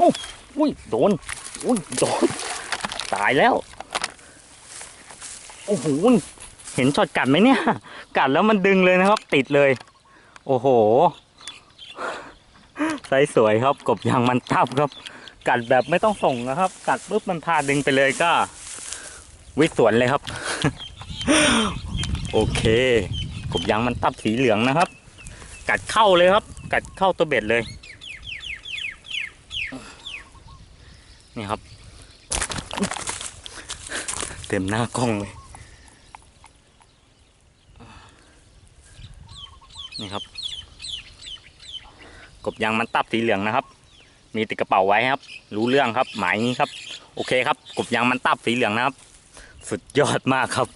อุ้ยโดนอุ้ยโดนตายแล้ว โอ้โหเห็นช็อตกัดไหมเนี่ย กัดแล้วมันดึงเลยนะครับ ติดเลย โอ้โหไซส์สวยครับ กบยางมันทับครับ กัดแบบไม่ต้องส่งนะครับ กัดปุ๊บมันพาดึงไปเลยก็ วิสวนเลยครับ โอเค กบยางมันตับสีเหลืองนะครับ กัดเข้าเลยครับ กัดเข้าตัวเบ็ดเลย นี่ครับ เต็มหน้ากล้องเลย นี่ครับ กบยางมันตับสีเหลืองนะครับ มีติดกระเป๋าไว้ครับ รู้เรื่องครับ หมายนี้ครับ โอเคครับ กบยางมันตับสีเหลืองนะครับ สุดยอดมากครับ